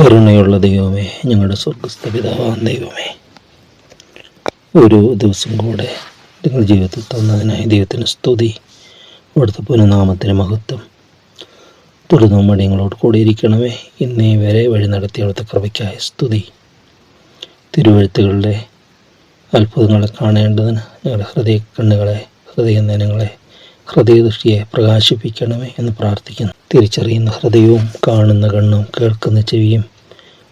കരുണയുള്ള ദൈവമേ ഞങ്ങളുടെ സ്വർഗസ്ഥ പിതാവാം ദൈവമേ. ഒരു ദിവസം കൂടെ നിങ്ങൾ ജീവിതത്തിൽ തന്നതിനായി ദൈവത്തിന് സ്തുതി. അവിടുത്തെ പുനഃനാമത്തിന് മഹത്വം. തുടർന്നും മടിയങ്ങളോട് കൂടിയിരിക്കണമേ. ഇന്നേ വരെ വഴി നടത്തിയ അവിടുത്തെ കൃപയ്ക്കായ സ്തുതി. തിരുവഴുത്തുകളുടെ അത്ഭുതങ്ങളെ കാണേണ്ടതിന് ഞങ്ങളുടെ ഹൃദയ കണ്ണുകളെ ഹൃദയനയനങ്ങളെ ഹൃദയദൃഷ്ടിയെ പ്രകാശിപ്പിക്കണമേ എന്ന് പ്രാർത്ഥിക്കുന്നു. തിരിച്ചറിയുന്ന ഹൃദയവും കാണുന്ന കണ്ണും കേൾക്കുന്ന ചെവിയും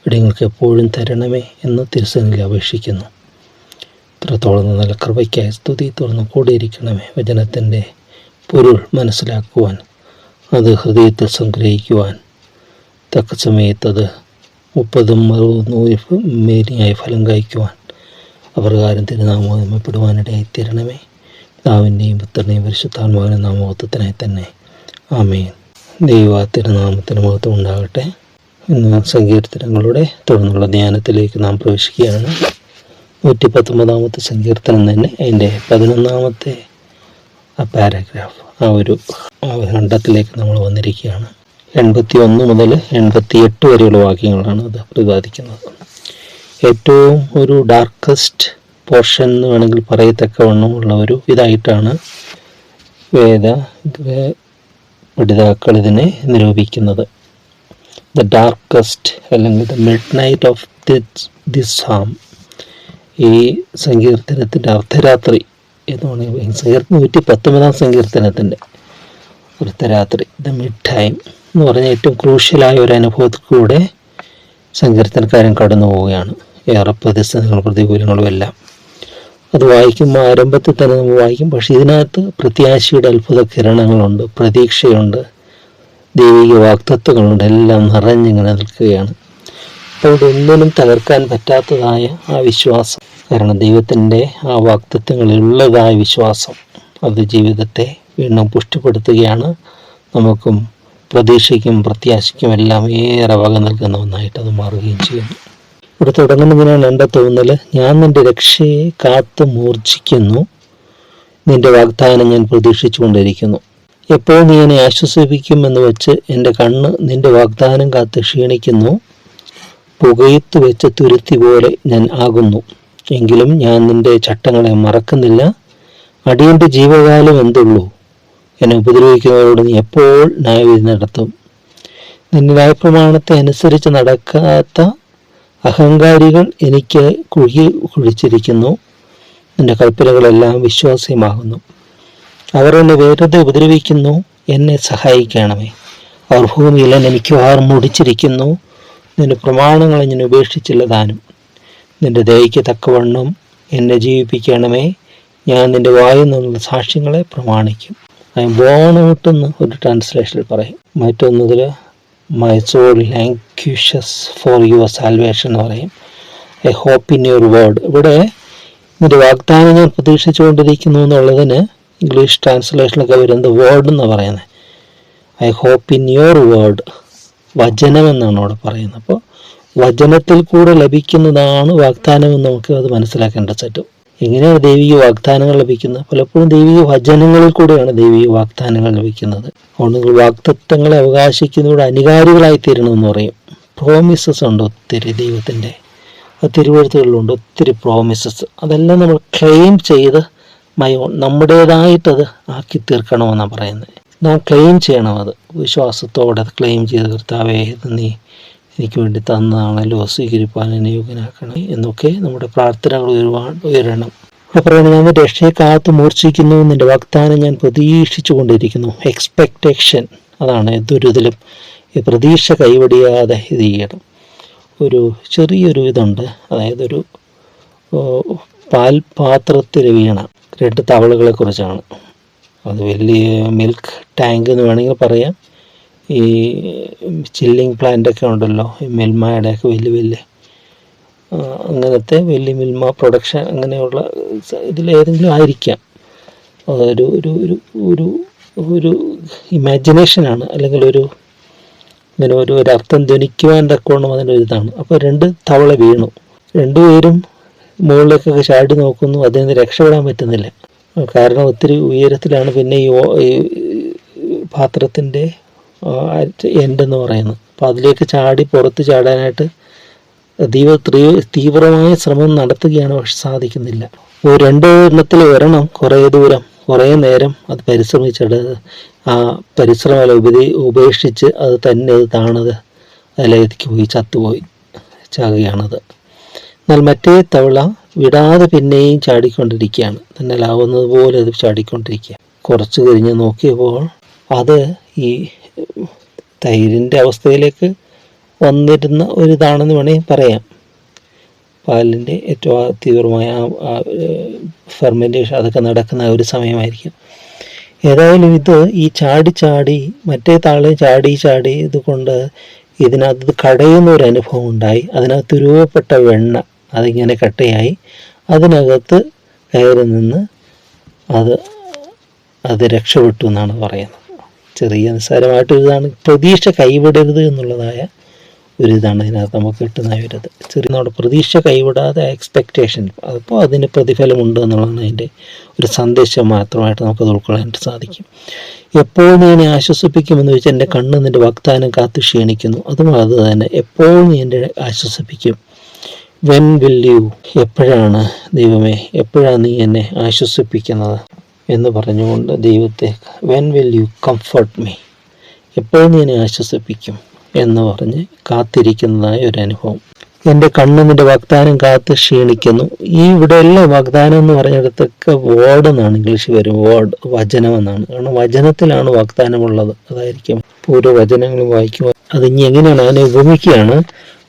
ഇടങ്ങൾക്ക് എപ്പോഴും തരണമേ എന്ന് തിരുസനിൽ അപേക്ഷിക്കുന്നു. ഇത്രത്തോളം നല്ല കൃപയ്ക്കായി സ്തുതി തുറന്നു കൂടിയിരിക്കണമേ. വചനത്തിന്റെ പൊരുൾ മനസ്സിലാക്കുവാൻ അത് ഹൃദയത്തിൽ സംഗ്രഹിക്കുവാൻ. തക്ക സമയത്തത് മുപ്പതും അറുപതും നൂറ് മേനിയായി ഫലം കായ്ക്കുവാൻ. അപ്രകാരം തിരുനാമോദമപ്പെടുവാനിടയായി തീരണമേ. പിതാവിന്റെയും പുത്രനെയും പരിശുദ്ധാത്മാവിന്റെ നാമോത്വത്തിനായി തന്നെ. ആമേൻ. ദൈവ തിരുനാമത്തിന് മഹത്വം ഉണ്ടാകട്ടെ. ഇന്ന് സങ്കീർത്തനങ്ങളുടെ തുടർന്നുള്ള ധ്യാനത്തിലേക്ക് നാം പ്രവേശിക്കുകയാണ്. നൂറ്റി പത്തൊമ്പതാമത്തെ സങ്കീർത്തനം തന്നെ അതിന്റെ പതിനൊന്നാമത്തെ പാരഗ്രാഫ് ആ ഒരു ഖണ്ഡത്തിലേക്ക് നമ്മൾ വന്നിരിക്കുകയാണ്. എൺപത്തി ഒന്ന് മുതൽ എൺപത്തി എട്ട് വരെയുള്ള വാക്യങ്ങളാണ് അത് പ്രതിപാദിക്കുന്നത്. ഏറ്റവും ഒരു ഡാർക്കസ്റ്റ് പോർഷൻ എന്ന് വേണമെങ്കിൽ പറയത്തക്കവണ്ണം ഉള്ള ഒരു ഇതായിട്ടാണ് വേദ പഠിതാക്കൾ ഇതിനെ നിരൂപിക്കുന്നത്. ദ ഡാർക്കസ്റ്റ് അല്ലെങ്കിൽ the midnight of the psalm ഈ സങ്കീർത്തനത്തിന്റെ അർദ്ധരാത്രി എന്നാണ് സങ്കീർത്തനം നൂറ്റി പത്തൊമ്പതാം സങ്കീർത്തനത്തിന്റെ അർദ്ധരാത്രി ദ മിഡ് ടൈം എന്ന് പറഞ്ഞ ഏറ്റവും ക്രൂഷ്യലായ ഒരു അനുഭവത്തിലൂടെ സങ്കീർത്തനക്കാരൻ കടന്നു പോവുകയാണ് ഏറെ പ്രതിസന്ധികളും പ്രതികൂലങ്ങളും എല്ലാം. അത് വായിക്കുമ്പോൾ ആരംഭത്തിൽ തന്നെ നമ്മൾ വായിക്കും. പക്ഷേ ഇതിനകത്ത് പ്രത്യാശയുടെ അത്ഭുത കിരണങ്ങളുണ്ട് പ്രതീക്ഷയുണ്ട് ദൈവിക വാക്തത്വങ്ങളുണ്ട് എല്ലാം നിറഞ്ഞിങ്ങനെ നിൽക്കുകയാണ്. അപ്പോൾ ഇതൊന്നിനും തകർക്കാൻ പറ്റാത്തതായ ആ വിശ്വാസം കാരണം ദൈവത്തിന്റെ ആ വാക്തത്വങ്ങളിലുള്ളതായ വിശ്വാസം അത് ജീവിതത്തെ വീണ്ടും പുഷ്ടിപ്പെടുത്തുകയാണ്. നമുക്കും പ്രതീക്ഷയ്ക്കും പ്രത്യാശയ്ക്കും എല്ലാം ഏറെ വക നൽകുന്ന ഒന്നായിട്ട് അത് മാറുകയും ചെയ്യുന്നു. ഇവിടെ തുടങ്ങുന്നതിനാണ് എന്റെ തോന്നൽ ഞാൻ നിന്റെ രക്ഷയെ കാത്തു മൂർച്ഛിക്കുന്നു. നിന്റെ വാഗ്ദാനം ഞാൻ പ്രതീക്ഷിച്ചുകൊണ്ടിരിക്കുന്നു. എപ്പോൾ നീ എന്നെ ആശ്വസിപ്പിക്കുമെന്ന് വെച്ച് എന്റെ കണ്ണ് നിന്റെ വാഗ്ദാനം കാത്ത് ക്ഷീണിക്കുന്നു. പുകയത്ത് വെച്ച് തുരുത്തി പോലെ ഞാൻ ആകുന്നു. എങ്കിലും ഞാൻ നിന്റെ ചട്ടങ്ങളെ മറക്കുന്നില്ല. അടിയന്റെ ജീവകാലം എന്തുള്ളൂ? എന്നെ ഉപദ്രവിക്കുന്നവരോട് നീ എപ്പോൾ ന്യായവിധി നടത്തും? നിന്റെ ന്യായപ്രമാണത്തെ അനുസരിച്ച് നടക്കാത്ത അഹങ്കാരികൾ എനിക്ക് കുഴി കുഴിച്ചിരിക്കുന്നു. എന്റെ കൽപ്പനകളെല്ലാം വിശ്വാസ്യമാകുന്നു. അവർ എന്നെ വേറെ ഉപദ്രവിക്കുന്നു. എന്നെ സഹായിക്കണമേ. അവർ ഭൂമിയിൽ എനിക്ക് ആർ മുടിച്ചിരിക്കുന്നു. നിന്റെ പ്രമാണങ്ങളെ ഞാൻ ഉപേക്ഷിച്ചില്ല താനും. നിന്റെ ദയയ്ക്ക് തക്കവണ്ണം എന്നെ ജീവിപ്പിക്കണമേ. ഞാൻ നിന്റെ വായിൽ നിന്നുള്ള സാക്ഷ്യങ്ങളെ പ്രമാണിക്കും. ബോൺ ഔട്ട് എന്ന് ഒരു ട്രാൻസ്ലേഷനിൽ പറയും. മറ്റൊന്നതിൽ my soul languishes for your salvation എന്ന് പറയും. I hope in your word ഇവിടെ ഇതിന്റെ വാഗ്ദാനം ഞാൻ പ്രതീക്ഷിച്ചുകൊണ്ടിരിക്കുന്നു എന്നുള്ളതിന് ഇംഗ്ലീഷ് ട്രാൻസ്ലേഷനൊക്കെ വരുന്നത് വേർഡ് എന്ന് പറയുന്നത് I hope in your word വചനം എന്നാണ് അവിടെ പറയുന്നത്. അപ്പോൾ വചനത്തിൽ കൂടെ ലഭിക്കുന്നതാണ് വാഗ്ദാനം എന്ന് നമുക്ക് അത് മനസ്സിലാക്കേണ്ട പറ്റും എങ്ങനെയാണ് ദൈവിക വാഗ്ദാനങ്ങൾ ലഭിക്കുന്നത്. പലപ്പോഴും ദൈവിക വചനങ്ങളിൽ കൂടെയാണ് ദൈവിക വാഗ്ദാനങ്ങൾ ലഭിക്കുന്നത്. അതുകൊണ്ട് നിങ്ങൾ വാഗ്ദത്വങ്ങളെ അവകാശിക്കുന്നതോടെ അനികാരികളായി തീരണമെന്ന് പറയും. പ്രോമിസസ് ഉണ്ട് ഒത്തിരി ദൈവത്തിന്റെ. തിരുവഴുത്തുകളിലുണ്ട്. ഒത്തിരി പ്രോമിസസ് അതെല്ലാം നമ്മൾ ക്ലെയിം ചെയ്ത് മയോ നമ്മുടേതായിട്ടത് ആക്കി തീർക്കണമെന്നാണ് പറയുന്നത്. നാം ക്ലെയിം ചെയ്യണം അത്. വിശ്വാസത്തോടെ ക്ലെയിം ചെയ്ത് കർത്താവേ നീ എനിക്ക് വേണ്ടി തന്നതാണല്ലോ സ്വീകരിപ്പാൻ എന്നെ യോഗ്യനാക്കണം എന്നൊക്കെ നമ്മുടെ പ്രാർത്ഥനകൾ ഒരുപാട് ഉയരണം. അവിടെ പറയുന്നത് ഞാൻ രക്ഷയെ കാത്തു മൂർച്ഛിക്കുന്നു. നിന്റെ വാഗ്ദാനം ഞാൻ പ്രതീക്ഷിച്ചു കൊണ്ടിരിക്കുന്നു എക്സ്പെക്റ്റേഷൻ അതാണ് എന്തൊരു ഈ പ്രതീക്ഷ കൈവടിയാതെ ഇത് ചെയ്യണം. ഒരു ചെറിയൊരു ഇതുണ്ട്. അതായത് ഒരു പാൽ പാൽപാത്രത്തിൽ വീണ രണ്ട് തവളകളെ കുറിച്ചാണ്. അത് വലിയ മിൽക്ക് ടാങ്ക് എന്ന് വേണമെങ്കിൽ പറയാം. ഈ ചില്ലിങ് പ്ലാന്റ് ഒക്കെ ഉണ്ടല്ലോ മിൽമയുടെ ഒക്കെ വലിയ വലിയ അങ്ങനത്തെ വലിയ മിൽമ പ്രൊഡക്ഷൻ അങ്ങനെയുള്ള ഇതിലേതെങ്കിലും ആയിരിക്കാം. ഒരു ഒരു ഒരു ഒരു ഒരു ഇമാജിനേഷനാണ് അല്ലെങ്കിൽ ഒരു ഇങ്ങനെ ഒരു ഒരു അർത്ഥം ധ്വനിക്കുവാൻ തക്കോണം അതിന്റെ ഒരു ഇതാണ്. അപ്പോൾ രണ്ട് തവള വീണു. രണ്ടുപേരും മുകളിലേക്കൊക്കെ ചാടി നോക്കുന്നു. അതിൽ നിന്ന് രക്ഷപ്പെടാൻ പറ്റുന്നില്ല. കാരണം ഒത്തിരി ഉയരത്തിലാണ് പിന്നെ ഈ ഓ- പാത്രത്തിന്റെ എൻഡ് എന്ന് പറയുന്നത് അപ്പോൾ അതിലേക്ക് ചാടി പുറത്ത് ചാടാനായിട്ട് തീവ്ര തീവ്ര- തീവ്രമായ ശ്രമം നടത്തുകയാണ് പക്ഷെ സാധിക്കുന്നില്ല. രണ്ടോ എണ്ണത്തിൽ വരണം. കുറേ ദൂരം കുറേ നേരം അത് പരിശ്രമിച്ചിട്ട് ആ പരിശ്രമം ഉപരി ഉപേക്ഷിച്ച് അത് തന്നെ അത് താണത് അതിലേക്ക് പോയി ചത്തുപോയി ചാകുകയാണത്. എന്നാൽ മറ്റേ തവള വിടാതെ പിന്നെയും ചാടിക്കൊണ്ടിരിക്കുകയാണ്. തന്നെ ലാവുന്നത് പോലെ അത് ചാടിക്കൊണ്ടിരിക്കുക കുറച്ച് കഴിഞ്ഞ് നോക്കിയപ്പോൾ അത് ഈ തൈരിന്റെ അവസ്ഥയിലേക്ക് വന്നിരുന്ന ഒരു ഇതാണെന്ന് വേണമെങ്കിൽ പറയാം. പാലിന്റെ ഏറ്റവും തീവ്രമായ ഫെർമെന്റേഷൻ അതൊക്കെ നടക്കുന്ന ഒരു സമയമായിരിക്കും. ഏതായാലും ഇത് ഈ ചാടി ചാടി മറ്റേ താളെ ചാടി ചാടി ഇതുകൊണ്ട് ഇതിനകത്ത് കടയുന്ന ഒരു അനുഭവം ഉണ്ടായി. അതിനകത്ത് രൂപപ്പെട്ട വെണ്ണ അതിങ്ങനെ കട്ടയായി. അതിനകത്ത് കയറി നിന്ന് അത് അത് രക്ഷപ്പെട്ടു എന്നാണ് പറയുന്നത്. ചെറിയ നിസ്സാരമായിട്ട് ഇതാണ് പ്രതീക്ഷ കൈവിടരുത് എന്നുള്ളതായ ഒരു ഇതാണ് ഇതിനകത്ത് നമുക്ക് കിട്ടുന്ന ഒരു ഇത് ചെറിയ നമ്മുടെ പ്രതീക്ഷ കൈവിടാതെ എക്സ്പെക്റ്റേഷൻ അപ്പോൾ അതിന് പ്രതിഫലമുണ്ട് എന്നുള്ളതാണ് അതിന്റെ ഒരു സന്ദേശം മാത്രമായിട്ട് നമുക്കത് ഉൾക്കൊള്ളാനായിട്ട് സാധിക്കും. എപ്പോൾ നീ എന്നെ ആശ്വസിപ്പിക്കുമെന്ന് വെച്ചാൽ എന്റെ കണ്ണ് നിന്റെ വാഗ്ദാനം കാത്തു ക്ഷീണിക്കുന്നു. അതും അത് തന്നെ. എപ്പോൾ നീ എന്റെ ആശ്വസിപ്പിക്കും. വെൻ വിൽ യു എപ്പോഴാണ് ദൈവമേ? എപ്പോഴാണ് നീ എന്നെ ആശ്വസിപ്പിക്കുന്നത്? എന്ന് പറഞ്ഞുകൊണ്ട് ദൈവത്തെ when will you comfort me എപ്പോൾ നീ എന്നെ ആശ്വസിപ്പിക്കും? എന്ന് പറഞ്ഞ് കാത്തിരിക്കുന്നതായ ഒരു അനുഭവം. എന്റെ കണ്ണ് നിന്റെ വാഗ്ദാനം കാത്ത് ക്ഷീണിക്കുന്നു. ഈ ഇവിടെ എല്ലാം വാഗ്ദാനം എന്ന് പറഞ്ഞിടത്തൊക്കെ വേർഡ് എന്നാണ് ഇംഗ്ലീഷ് വരും. വേർഡ് വചനം എന്നാണ്. കാരണം വചനത്തിലാണ് വാഗ്ദാനമുള്ളത്. അതായിരിക്കും ഓരോ വചനങ്ങളും വായിക്കുമ്പോൾ. അത് ഇനി എങ്ങനെയാണ്? അതിനെ ഉപമിക്കുകയാണ്.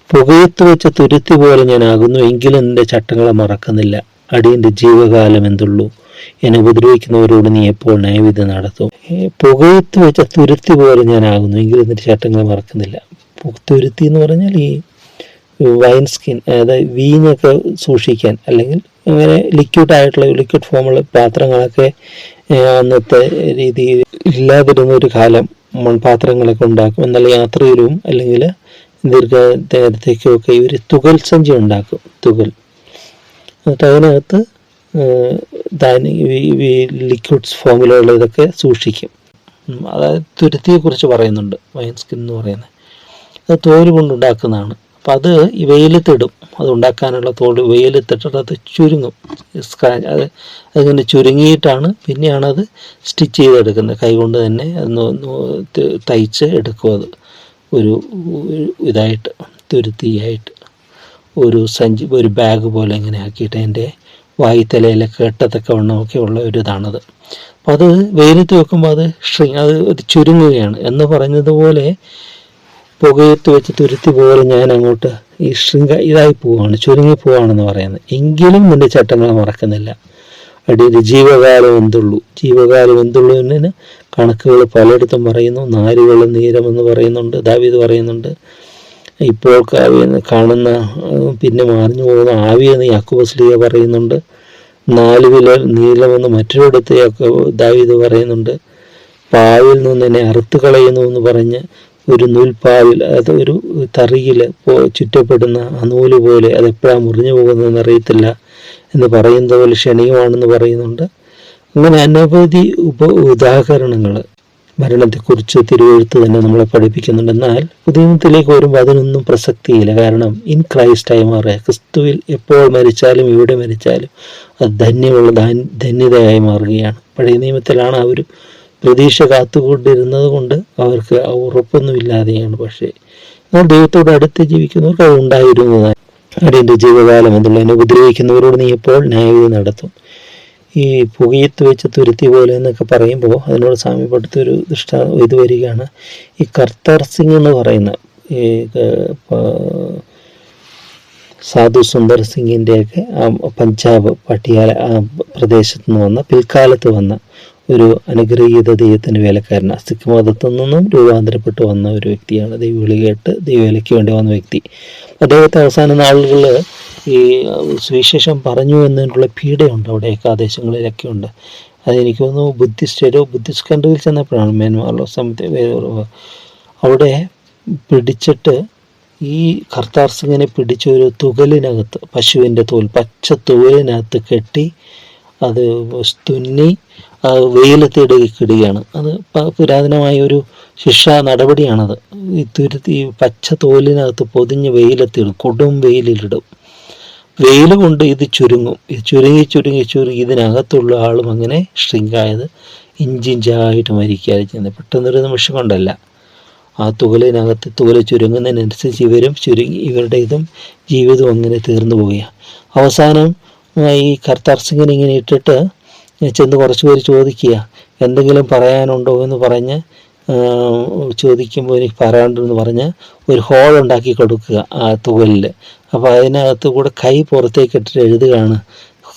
പുകയത്ത് വെച്ച തുരുത്തി പോലെ ഞാനാകുന്നു എങ്കിലും എന്റെ ചട്ടങ്ങളെ മറക്കുന്നില്ല. അടിയന്റെ ജീവകാലം എന്തുള്ളൂ? എന്നെ ഉപദ്രവിക്കുന്നവരോട് നീ എപ്പോൾ ന്യായവിധി നടത്തും? പുകയത്ത് വെച്ച തുരുത്തി പോലെ ഞാനാകുന്നു എങ്കിലും നിന്റെ ചട്ടങ്ങളെ മറക്കുന്നില്ല. തുരുത്തി എന്ന് പറഞ്ഞാൽ ഈ വൈൻ സ്കിൻ അതായത് വീഞ്ഞൊക്കെ സൂക്ഷിക്കാൻ അല്ലെങ്കിൽ അങ്ങനെ ലിക്വിഡ് ആയിട്ടുള്ള ലിക്വിഡ് ഫോമുള്ള പാത്രങ്ങളൊക്കെ അന്നത്തെ രീതിയിൽ ഇല്ലാതിരുന്ന ഒരു കാലം മൺപാത്രങ്ങളൊക്കെ ഉണ്ടാക്കും. എന്നാൽ യാത്രയിലും അല്ലെങ്കിൽ ദീർഘ നേരത്തേക്കും ഒക്കെ ഇവർ തുകൽ സഞ്ചി ഉണ്ടാക്കും. തുകൽ. എന്നിട്ട് അതിനകത്ത് ലിക്വിഡ്സ് ഫോമിലുള്ള ഇതൊക്കെ സൂക്ഷിക്കും. അതായത് തുരുത്തിയെക്കുറിച്ച് പറയുന്നുണ്ട് വൈൻ സ്കിൻ എന്ന് പറയുന്നത്. അത് തോൽ കൊണ്ടുണ്ടാക്കുന്നതാണ് അപ്പം അത് വെയിലത്തിടും. അത് ഉണ്ടാക്കാനുള്ള തോൽ വെയിലത്തിട്ടിട്ട് അത് ചുരുങ്ങും. സ്ക്രാ അത് അതിങ്ങനെ ചുരുങ്ങിയിട്ടാണ് പിന്നെയാണ് അത് സ്റ്റിച്ച് ചെയ്തെടുക്കുന്നത്. കൈകൊണ്ട് തന്നെ തയ്ച്ച് എടുക്കും അത്. ഒരു ഇതായിട്ട് തുരുത്തിയായിട്ട്. ഒരു സഞ്ചി ഒരു ബാഗ് പോലെ ഇങ്ങനെ ആക്കിയിട്ട് അതിന്റെ വായുത്തലയിലെ കേട്ടതൊക്കെ വണ്ണമൊക്കെ ഉള്ള ഒരു ഇതാണത് അപ്പോൾ അത് വെയിലത്ത് വെക്കുമ്പോൾ അത് ഷ്രീ അത് ചുരുങ്ങുകയാണ്. എന്ന് പറഞ്ഞതുപോലെ പുകയത്ത് വെച്ച് തുരുത്തി പോലെ ഞാൻ അങ്ങോട്ട് ഈ ശൃംഗ ഇതായി പോവാണ് ചുരുങ്ങി പോവാണെന്ന് പറയുന്നത്. എങ്കിലും നിന്റെ ചട്ടങ്ങളെ മറക്കുന്നില്ല. അടിയിൽ ജീവകാലം എന്തുള്ളൂ? ജീവകാലം എന്തുള്ളൂവിന് കണക്കുകൾ പലയിടത്തും പറയുന്നു. നാരുകൾ നീരമെന്ന് പറയുന്നുണ്ട് ദാവീദ് പറയുന്നുണ്ട്. ഇപ്പോൾ കാണുന്ന പിന്നെ മാറിഞ്ഞു പോകുന്ന ആവിയെന്ന് യാക്കുബസ്ലിയ പറയുന്നുണ്ട്. നാല് വില നീലമെന്ന് മറ്റൊരിടത്ത് ദാവീദ് പറയുന്നുണ്ട്. പാവിൽ നിന്ന് എന്നെ അറുത്ത് കളയുന്നു എന്ന് പറഞ്ഞ് ഒരു നൂൽപ്പാവിൽ അത് ഒരു തറിയിൽ ചുറ്റപ്പെടുന്ന ആ നൂൽ പോലെ അത് എപ്പോഴാണ് മുറിഞ്ഞു പോകുന്നതെന്ന് അറിയത്തില്ല എന്ന് പറയുന്നത് പോലെ ക്ഷണികമാണെന്ന് പറയുന്നുണ്ട്. അങ്ങനെ അനവധി ഉപ ഉദാഹരണങ്ങൾ. മരണത്തെക്കുറിച്ച് തിരുവെഴുത്ത് തന്നെ നമ്മളെ പഠിപ്പിക്കുന്നുണ്ട്. എന്നാൽ പുതിയത്തിലേക്ക് വരുമ്പോൾ അതിനൊന്നും പ്രസക്തിയില്ല. കാരണം ഇൻ ക്രൈസ്റ്റ് ആയി മാറുക ക്രിസ്തുവിൽ എപ്പോൾ മരിച്ചാലും ഇവിടെ മരിച്ചാലും അത് ധന്യമുള്ള ധന്യതയായി മാറുകയാണ്. പഴയ നിയമത്തിലാണ് അവർ പ്രതീക്ഷ കാത്തുകൊണ്ടിരുന്നത് കൊണ്ട് അവർക്ക് ആ ഉറപ്പൊന്നും ഇല്ലാതെയാണ് പക്ഷേ എന്നാൽ ദൈവത്തോട് അടുത്ത് ജീവിക്കുന്നവർക്ക് അത് ഉണ്ടായിരുന്നതാണ് അടിയന്റെ ജീവകാലം എന്നുള്ളതിനെ എന്നെ ഉപദ്രവിക്കുന്നവരോട് നീ എപ്പോൾ ന്യായവിധി നടത്തും? ഈ പുകയത്ത് വെച്ച് തുരുത്തി പോലെ എന്നൊക്കെ പറയുമ്പോൾ അതിനോട് സാമ്യപ്പെടുത്തൊരു ദൃഷ്ട ഇത് വരികയാണ്. ഈ കർത്താർ സിംഗ് എന്ന് പറയുന്ന ഈ സാധു സുന്ദർ സിംഗിന്റെയൊക്കെ പഞ്ചാബ് പട്ടിയാല പ്രദേശത്ത് നിന്ന് വന്ന പിൽക്കാലത്ത് വന്ന ഒരു അനുഗ്രഹീത ദൈവത്തിന്റെ വേലക്കാരനാണ്. സിഖ് മതത്തിൽ നിന്നും രൂപാന്തരപ്പെട്ട് വന്ന ഒരു വ്യക്തിയാണ്. ദൈവവിളി കേട്ട് ദൈവവേലയ്ക്ക് വേണ്ടി വന്ന വ്യക്തി. അദ്ദേഹത്തെ അവസാന നാളുകൾ ഈ സുവിശേഷം പറഞ്ഞു എന്നുള്ള പീഡയുണ്ട് അവിടെ ഏകാദേശങ്ങളിലൊക്കെ ഉണ്ട്. അതെനിക്ക് തോന്നുന്നു ബുദ്ധിസ്റ്റ് ഒരു ബുദ്ധിസ്റ്റ് കൺട്രിയിൽ ചെന്നപ്പോഴാണ് മ്യാൻമാറിലോ സമയത്ത് അവിടെ പിടിച്ചിട്ട് ഈ കർത്താർ സിംഗിനെ പിടിച്ച ഒരു തുകലിനകത്ത് പശുവിന്റെ തോൽ പച്ച തുകലിനകത്ത് കെട്ടി അത് തുന്നി വെയിലത്തിടുകയാണ് അത് പുരാതനമായ ഒരു ശിക്ഷാ നടപടിയാണത്. ഈ തുരുത്തി പച്ച തോലിനകത്ത് പൊതിഞ്ഞ് വെയിലത്തിടും കൊടും വെയിലിലിടും. വെയിൽ കൊണ്ട് ഇത് ചുരുങ്ങും. ഇത് ചുരുങ്ങി ചുരുങ്ങി ചുരുങ്ങി ഇതിനകത്തുള്ള ആളും അങ്ങനെ ഷ്രിങ്കായത് ഇഞ്ചിഞ്ചായിട്ട് മരിക്കാതെ ചെയ്യുന്നത്. പെട്ടെന്നൊരു നിമിഷം കൊണ്ടല്ല. ആ തുകലിനകത്ത് തുകൽ ചുരുങ്ങുന്നതിനനുസരിച്ച് ഇവരും ചുരുങ്ങി ഇവരുടെ ഇതും ജീവിതവും അങ്ങനെ തീർന്നു പോവുകയാണ് അവസാനം ഈ കർത്താർ സിംഗിനെ ഇങ്ങനെ ഇട്ടിട്ട് ചെന്ന് കുറച്ച് പേര് ചോദിക്കുക എന്തെങ്കിലും പറയാനുണ്ടോ? എന്ന് പറഞ്ഞ് ചോദിക്കുമ്പോൾ എനിക്ക് പറയാനുണ്ടെന്ന് പറഞ്ഞ് ഒരു ഹോൾ ഉണ്ടാക്കി കൊടുക്കുക ആ തുകലിൽ അപ്പോൾ അതിനകത്ത് കൂടെ കൈ പുറത്തേക്ക് ഇട്ടിട്ട് എഴുതുകയാണ്.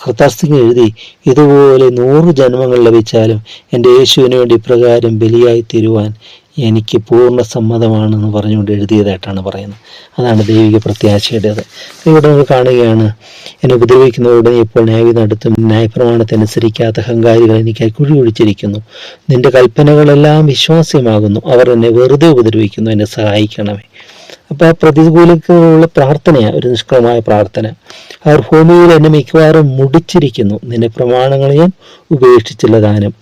കർത്താർ എഴുതി ഇതുപോലെ നൂറ് ജന്മങ്ങൾ ലഭിച്ചാലും എന്റെ യേശുവിന് വേണ്ടി ഇപ്രകാരം ബലിയായി തീരുവാൻ എനിക്ക് പൂർണ സമ്മതമാണെന്ന് പറഞ്ഞുകൊണ്ട് എഴുതിയതായിട്ടാണ് പറയുന്നത്. അതാണ് ദൈവിക പ്രത്യാശയുടേത്. ഇവിടെ നമ്മൾ കാണുകയാണ് എന്നെ ഉപദ്രവിക്കുന്നതോടെ ഇപ്പോൾ ന്യായവിധി നടത്തും ന്യായപ്രമാണത്തിനനുസരിക്കാത്ത അഹങ്കാരികൾ എനിക്കായി കുഴി ഒഴിച്ചിരിക്കുന്നു. നിന്റെ കൽപ്പനകളെല്ലാം വിശ്വാസ്യമാകുന്നു. അവർ എന്നെ വെറുതെ ഉപദ്രവിക്കുന്നു. എന്നെ സഹായിക്കണമേ. അപ്പോൾ ആ പ്രതികൂലക്കുള്ള പ്രാർത്ഥനയാണ് ഒരു നിഷ്കളമായ പ്രാർത്ഥന. അവർ ഭൂമിയിൽ എന്നെ മിക്കവാറും മുടിച്ചിരിക്കുന്നു. നിന്റെ പ്രമാണങ്ങളെ ഞാൻ ഉപേക്ഷിച്ചില്ല ദാനം.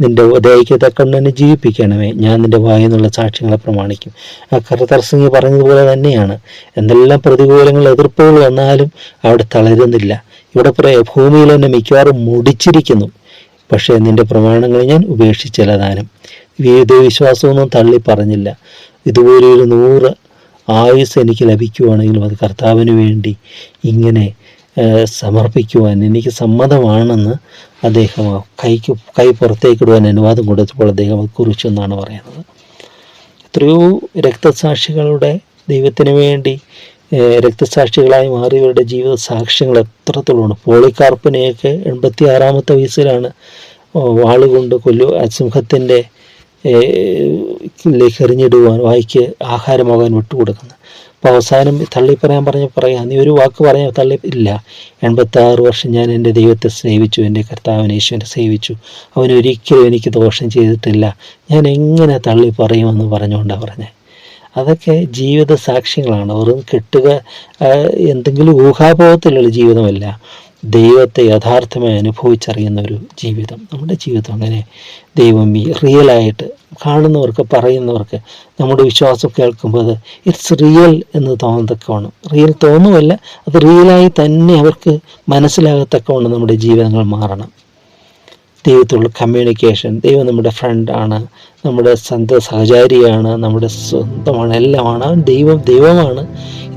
നിന്റെ ഉദയിക്കത്തക്കൊണ്ട് എന്നെ ജീവിപ്പിക്കണമേ. ഞാൻ നിന്റെ വായിൽ നിന്നുള്ള സാക്ഷ്യങ്ങളെ പ്രമാണിക്കും. ആ കർത്തർ സിംഗ് പറഞ്ഞതുപോലെ തന്നെയാണ്. എന്തെല്ലാം പ്രതികൂലങ്ങൾ എതിർപ്പുകൾ വന്നാലും അവിടെ തളരുന്നില്ല. ഇവിടെ പറയാം ഭൂമിയിൽ എന്നെ മിക്കവാറും മുടിച്ചിരിക്കുന്നു. പക്ഷേ നിന്റെ പ്രമാണങ്ങൾ ഞാൻ ഉപേക്ഷിച്ചില്ല ദാനം. വിശ്വാസമൊന്നും തള്ളി പറഞ്ഞില്ല ഇതുപോലെ ഒരു നൂറ് ആയുസ് എനിക്ക് ലഭിക്കുവാണെങ്കിലും അത് കർത്താവിന് വേണ്ടി ഇങ്ങനെ സമർപ്പിക്കുവാൻ എനിക്ക് സമ്മതമാണെന്ന് അദ്ദേഹം കൈക്ക് കൈ പുറത്തേക്കിടുവാൻ അനുവാദം കൊടുത്തപ്പോൾ അദ്ദേഹം അത് കുറിച്ചു എന്നാണ് പറയുന്നത്. എത്രയോ രക്തസാക്ഷികളുടെ ദൈവത്തിന് വേണ്ടി രക്തസാക്ഷികളായി മാറിയവരുടെ ജീവിത സാക്ഷ്യങ്ങൾ എത്രത്തോളമാണ്. പോളിക്കാർപ്പിനെയൊക്കെ എൺപത്തി ആറാമത്തെ വയസ്സിലാണ് വാളുകൊണ്ട് കൊല്ലു അസിംഹത്തിന്റെ സിംഹത്തിന്റെ ലേക്ക് എറിഞ്ഞിടുവാൻ വായിക്ക് ആഹാരമാകാൻ വിട്ടുകൊടുക്കുന്നത് അപ്പോൾ അവസാനം തള്ളി പറയാൻ പറഞ്ഞ പറയാം നീ ഒരു വാക്ക് പറയാൻ തള്ളി ഇല്ല. എൺപത്താറ് വർഷം ഞാൻ എന്റെ ദൈവത്തെ സ്നേഹിച്ചു എന്റെ കർത്താവിനെ യേശുവിനെ സേവിച്ചു. അവൻ ഒരിക്കലും എനിക്ക് ദോഷം ചെയ്തിട്ടില്ല. ഞാൻ എങ്ങനെ തള്ളി പറയുമെന്ന് പറഞ്ഞുകൊണ്ടാണ് പറഞ്ഞത് അതൊക്കെ ജീവിത സാക്ഷ്യങ്ങളാണ്. വെറും കെട്ടുക എന്തെങ്കിലും ഊഹാപോഹത്തിലുള്ള ജീവിതമല്ല. ദൈവത്തെ യഥാർത്ഥമായി അനുഭവിച്ചറിയുന്ന ഒരു ജീവിതം. നമ്മുടെ ജീവിതം അങ്ങനെ ദൈവം ഈ റിയലായിട്ട് കാണുന്നവർക്ക് പറയുന്നവർക്ക് നമ്മുടെ വിശ്വാസം കേൾക്കുമ്പോൾ അത് ഇറ്റ്സ് റിയൽ എന്ന് തോന്നത്തക്കവണ്ണം. റിയൽ തോന്നുമല്ല അത് റിയലായി തന്നെ അവർക്ക് മനസ്സിലാകത്തക്കവണ്ണം നമ്മുടെ ജീവിതങ്ങൾ മാറണം. ദൈവത്തോടുള്ള കമ്മ്യൂണിക്കേഷൻ ദൈവം നമ്മുടെ ഫ്രണ്ടാണ് നമ്മുടെ സ്വന്തം സഹചാരിയാണ് നമ്മുടെ സ്വന്തമാണ് എല്ലാമാണ്. ദൈവം ദൈവമാണ്.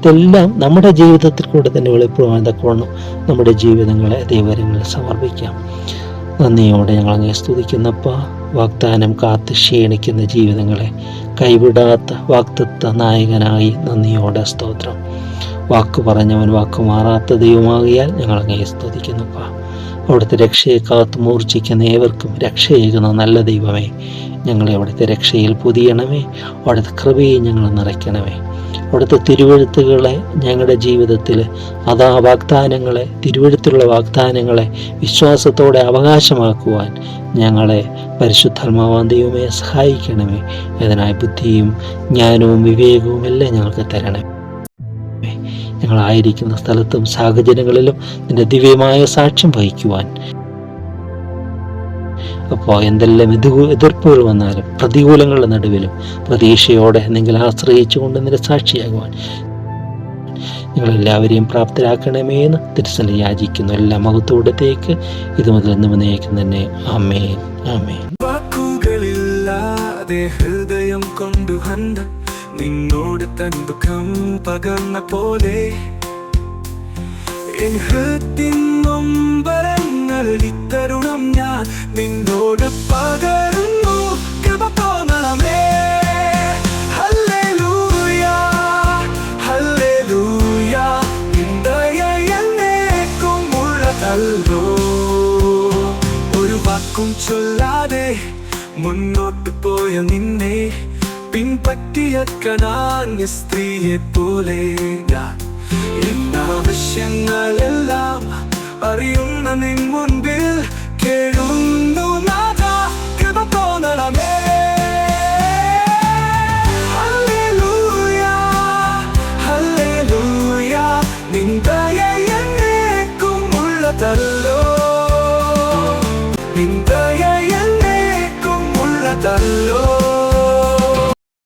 ഇതെല്ലാം നമ്മുടെ ജീവിതത്തിൽ കൂടെ തന്നെ വെളിപ്പെടുവാൻ തക്കവണ്ണം നമ്മുടെ ജീവിതങ്ങളെ ദൈവരങ്ങളിൽ സമർപ്പിക്കാം. നന്ദിയോടെ ഞങ്ങൾ അങ്ങേ സ്തുതിക്കുന്നപ്പ വാഗ്ദാനം കാത്ത് ക്ഷീണിക്കുന്ന ജീവിതങ്ങളെ കൈവിടാത്ത വാക്തത്വ നായകനായി നന്ദിയോടെ സ്തോത്രം. വാക്ക് പറഞ്ഞവൻ വാക്ക് മാറാത്ത ദൈവമാകിയാൽ ഞങ്ങൾ അങ്ങേ സ്തുതിക്കുന്നപ്പ. അവിടുത്തെ രക്ഷയെ കാത്തു മൂർച്ഛിക്കുന്ന ഏവർക്കും രക്ഷയേകുന്ന നല്ല ദൈവമേ. ഞങ്ങളെ അവിടുത്തെ രക്ഷയിൽ പുതിയണമേ. അവിടുത്തെ കൃപയെ ഞങ്ങൾ നിറയ്ക്കണമേ. അവിടുത്തെ തിരുവഴുത്തുകളെ ഞങ്ങളുടെ ജീവിതത്തിൽ അതാ വാഗ്ദാനങ്ങളെ തിരുവഴുത്തുള്ള വാഗ്ദാനങ്ങളെ വിശ്വാസത്തോടെ അവകാശമാക്കുവാൻ ഞങ്ങളെ പരിശുദ്ധാത്മാവാൻ സഹായിക്കണമേ. അതിനായി ബുദ്ധിയും ജ്ഞാനവും വിവേകവും എല്ലാം ഞങ്ങൾക്ക് തരണമേ. ഞങ്ങളായിരിക്കുന്ന സ്ഥലത്തും സാഹചര്യങ്ങളിലും നിന്റെ ദിവ്യമായ സാക്ഷ്യം വഹിക്കുവാൻ അപ്പോൾ എന്തെല്ലാം എതിർ എതിർപ്പുകൾ വന്നാലും പ്രതികൂലങ്ങളുടെ നടുവിലും പ്രതീക്ഷയോടെ നിങ്ങൾ ആശ്രയിച്ചുകൊണ്ട് നിന്റെ സാക്ഷിയാകുവാൻ നിങ്ങളെല്ലാവരെയും പ്രാപ്തരാക്കണമേ എന്ന് തിരുസന യാചിക്കുന്നു. എല്ലാ മഹത്വത്തേക്ക് ഇത് മുതൽ എന്ന് വിനയിക്കുന്ന തന്നെ. അമേൻ വാക്കുകളില്ലാതെ ഹൃദയം കൊണ്ടു ഹന്ത നിന്നോട് തൻ ദുഃഖം പകർന്ന പോലെ എൻ ഇത്തരുണം ഞാൻ നിന്നോട് പകരുന്നു. ഒരു വാക്കും ചൊല്ലാതെ മുന്നോട്ട് പോയ നിന്നെ പിൻപറ്റിയ സ്ത്രീയെ പോലെ ഞാൻ. എന്നാവശ്യങ്ങളെല്ലാം അറിയുന്ന നിൻ മുൻപിൽ